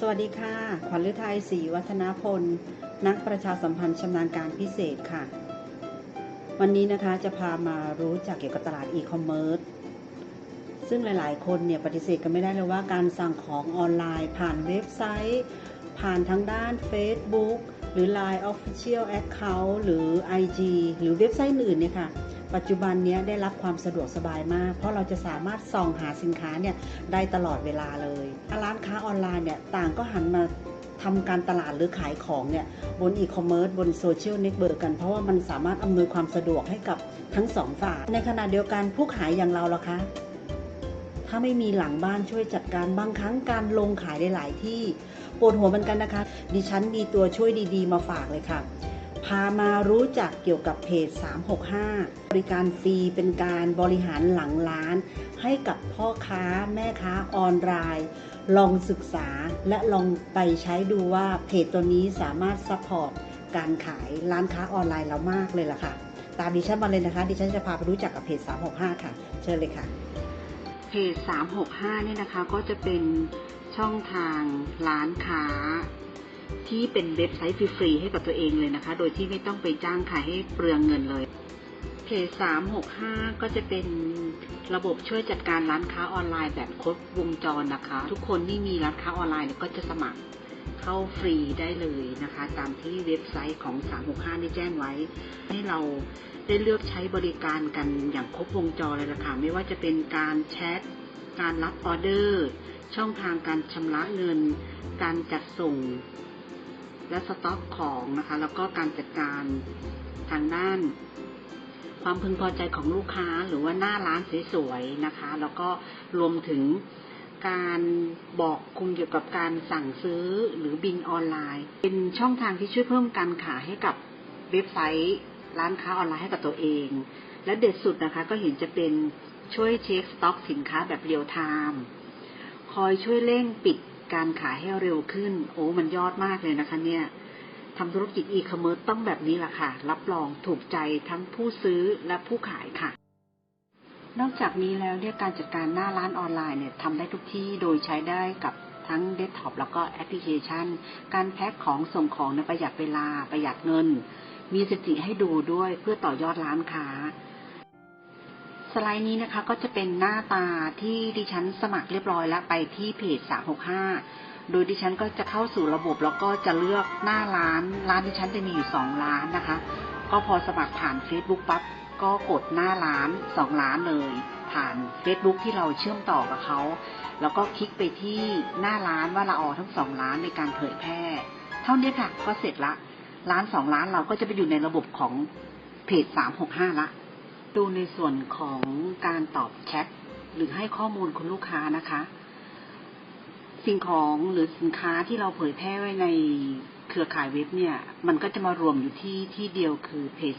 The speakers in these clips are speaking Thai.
สวัสดีค่ะ ขวัญฤทัยศรีวัฒนพล นักประชาสัมพันธ์ชำนาญการพิเศษค่ะ วันนี้นะคะจะพามารู้จักเกี่ยวกับตลาดอีคอมเมิร์ซ ซึ่งหลายๆ คนเนี่ยปฏิเสธกันไม่ได้เลยว่าการสั่งของออนไลน์ ผ่านเว็บไซต์ ผ่านทางด้าน Facebook หรือ Line Official Account หรือ IG หรือเว็บไซต์อื่นเนี่ยค่ะ ปัจจุบันนี้ได้รับความสะดวกสบายมาก เพราะเราจะสามารถส่องหาสินค้าเนี่ยได้ตลอดเวลาเลยร้านค้าออนไลน์เนี่ยต่างก็หันมาทำการตลาดหรือขายของเนี่ยบนอีคอมเมิร์ซบนโซเชียลเน็ตเวิร์กกันเพราะว่ามันสามารถอำนวยความสะดวกให้กับทั้งสองฝ่ายในขณะเดียวกันผู้ขายอย่างเราล่ะคะถ้าไม่มีหลังบ้านช่วยจัดการบางครั้งการลงขายหลายๆที่ปวดหัวเหมือนกันนะคะ ดิฉันมีตัวช่วยดี ๆ มาฝากเลยค่ะ พามารู้จักเกี่ยวกับเพจ 365 บริการฟรีเป็นการบริหารหลังร้าน ให้กับพ่อค้าแม่ค้าออนไลน์ ลองศึกษาและลองไปใช้ดูว่าเพจตัวนี้สามารถซัพพอร์ตการขายร้านค้าออนไลน์เรามากเลยล่ะค่ะ ตามดิฉันมาเลยนะคะ ดิฉันจะพาไปรู้จักกับเพจ 365 ค่ะ เชิญเลยค่ะ เพจ 365 เนี่ยนะคะก็จะเป็นช่องทางร้านค้า ที่เป็นเว็บไซต์ฟรีๆให้กับตัวเองเลยนะคะ โดยที่ไม่ต้องไปจ้างขายให้เปลืองเงินเลยเพจ365ก็จะเป็นระบบช่วยจัดการร้านค้าออนไลน์แบบครบวงจรนะคะ ทุกคนที่มีร้านค้าออนไลน์ก็จะสมัครเข้าฟรีได้เลยนะคะ ตามที่เว็บไซต์ของ 365 ได้แจ้งไว้ ให้เราได้เลือกใช้บริการกันอย่างครบวงจรเลยนะค่ะไม่ว่าจะเป็นการแชท การรับออเดอร์ ช่องทางการชำระเงิน การจัดส่ง และสต็อกของนะคะ แล้วก็การจัดการทางด้าน ความพึงพอใจของลูกค้าหรือว่าหน้าร้านสวยๆนะคะ แล้วก็รวมถึงการบอกคุมเกี่ยวกับการสั่งซื้อหรือบินออนไลน์ เป็นช่องทางที่ช่วยเพิ่มการขายให้กับเว็บไซต์ร้านค้าออนไลน์ให้กับตัวเอง และเด็ดสุดนะคะก็เห็นจะเป็นช่วยเช็คสต็อกสินค้าแบบเรียลไทม์คอยช่วยเร่งปิด การขายให้เร็วขึ้น โอ้มันยอดมากเลยนะคะ เนี่ยทำธุรกิจอีคอมเมิร์ซต้องแบบนี้แหละค่ะ รับรองถูกใจทั้งผู้ซื้อและผู้ขายค่ะ นอกจากนี้แล้วเนี่ยการจัดการหน้าร้านออนไลน์เนี่ยทำได้ทุกที่โดยใช้ได้กับทั้งเดสก์ท็อปแล้วก็แอปพลิเคชัน การแพ็คของส่งของเนี่ยประหยัดเวลาประหยัดเงิน มีสติให้ดูด้วยเพื่อต่อยอดร้านค้า สไลด์นี้นะคะก็จะเป็นหน้าตาที่ดิฉันสมัครเรียบร้อยแล้วไปที่เพจ 365 โดยดิฉันก็จะเข้าสู่ระบบแล้วก็จะเลือกหน้าร้าน ร้านดิฉันจะมีอยู่สองร้านนะคะ ก็พอสมัครผ่าน Facebook ปั๊บก็กดหน้าร้านสองร้านเลย ผ่าน Facebook ที่เราเชื่อมต่อกับเขา แล้วก็คลิกไปที่หน้าร้านว่าเราออทั้งสองร้านในการเผยแพร่ เท่านี้ค่ะก็เสร็จละ ร้านสองร้านเราก็จะไปอยู่ในระบบของเพจ 365 ละ ดูในส่วนของการตอบแชทหรือให้ข้อมูลคุณลูกค้านะคะ สิ่งของหรือสินค้าที่เราเผยแพร่ไว้ในเครือข่ายเว็บเนี่ย มันก็จะมารวมอยู่ที่ที่เดียวคือเพจ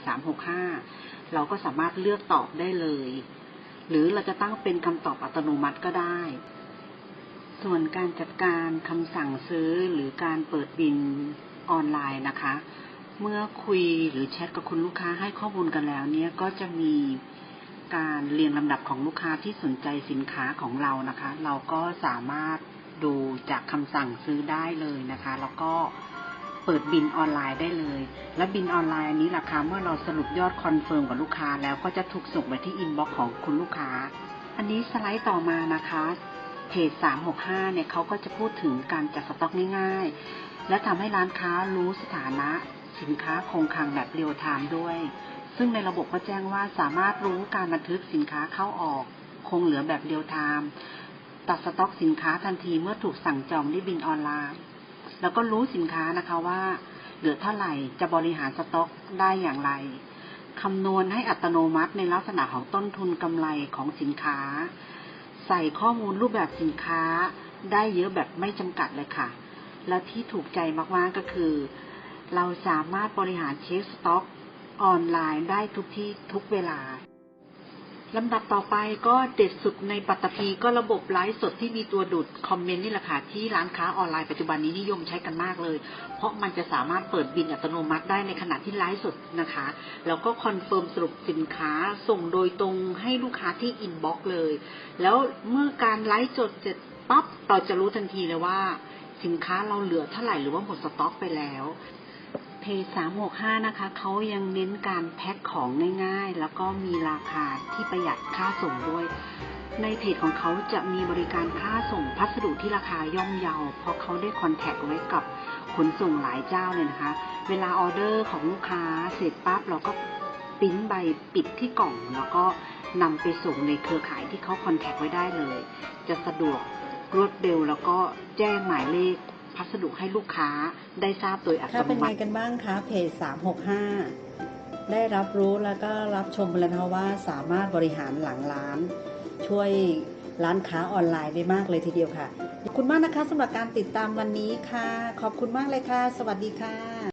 365เราก็สามารถเลือกตอบได้เลย หรือเราจะตั้งเป็นคำตอบอัตโนมัติก็ได้ ส่วนการจัดการคำสั่งซื้อหรือการเปิดบินออนไลน์นะคะ เมื่อคุยหรือแชทกับคุณลูกค้าให้ข้อมูลกันแล้ว เนี่ยก็จะมีการเรียงลำดับของลูกค้าที่สนใจสินค้าของเรานะคะ เราก็สามารถดูจากคำสั่งซื้อได้เลยนะคะ แล้วก็เปิดบินออนไลน์ได้เลย และบินออนไลน์อันนี้ราคาเมื่อเราสรุปยอดคอนเฟิร์มกับลูกค้าแล้วก็จะถูกส่งไปที่อินบ็อกซ์ของคุณลูกค้า อันนี้สไลด์ต่อมานะคะเพจ365 เนี่ยเขาก็จะพูดถึงการจัดสต็อกง่าย ๆ และทำให้ร้านค้ารู้สถานะ สินค้าคงคลังแบบเรียลไทม์ด้วย ซึ่งในระบบก็แจ้งว่าสามารถรู้การบันทึกสินค้าเข้าออก คงเหลือแบบเรียลไทม์ตัดสต็อกสินค้าทันทีเมื่อถูกสั่งจองด้วยบินออนไลน์ แล้วก็รู้สินค้านะคะว่า เหลือเท่าไหร่จะบริหารสต็อกได้อย่างไรคำนวณให้อัตโนมัติในลักษณะของต้นทุนกำไรของสินค้า ใส่ข้อมูลรูปแบบสินค้า ได้เยอะแบบไม่จำกัดเลยค่ะ แล้วที่ถูกใจมากๆก็คือ เราสามารถบริหารเช็คสต็อก ออนไลน์ได้ทุกที่ทุกเวลาลำดับต่อไปก็เด็ดสุดในปัตตภีก็ระบบไลฟ์สดที่มีตัวดูดคอมเมนต์นี่แหละค่ะที่ร้านค้าออนไลน์ปัจจุบันนี้นิยมใช้กันมากเลย เพราะมันจะสามารถเปิดบินอัตโนมัติได้ในขณะที่ไลฟ์สดนะคะ แล้วก็คอนเฟิร์มสรุปสินค้าส่งโดยตรงให้ลูกค้าที่อินบ็อกซ์เลย แล้วเมื่อการไลฟ์สดเสร็จปั๊บเราจะรู้ทันทีเลยว่าสสินค้าเราเหลือเท่าไหร่หรือว่าหมดสต็อกไปแล้ว เพจสามหกห้านะคะเขายังเน้นการแพ็คของง่ายๆ แล้วก็มีราคาที่ประหยัดค่าส่งด้วย ในเพจของเขาจะมีบริการค่าส่งพัสดุที่ราคาย่อมเยา เพราะเขาได้คอนแทคไว้กับขนส่งหลายเจ้าเลยนะคะ เวลาออเดอร์ของลูกค้าเสร็จปั๊บเราก็ปิ้นใบปิดที่กล่อง แล้วก็นำไปส่งในเครือข่ายที่เขาคอนแทคไว้ได้เลย จะสะดวกรวดเร็วแล้วก็แจ้งหมายเลข พัสดุให้ลูกค้าได้ทราบโดยอัตโนมัติเป็นไงกันบ้างคะเพจ365 ได้รับรู้แล้วก็รับชมไปแล้วนะว่าสามารถบริหารหลังร้าน ช่วยร้านค้าออนไลน์ได้มากเลยทีเดียวค่ะขอบคุณมากนะคะสำหรับการติดตามวันนี้ค่ะ ขอบคุณมากเลยค่ะ สวัสดีค่ะ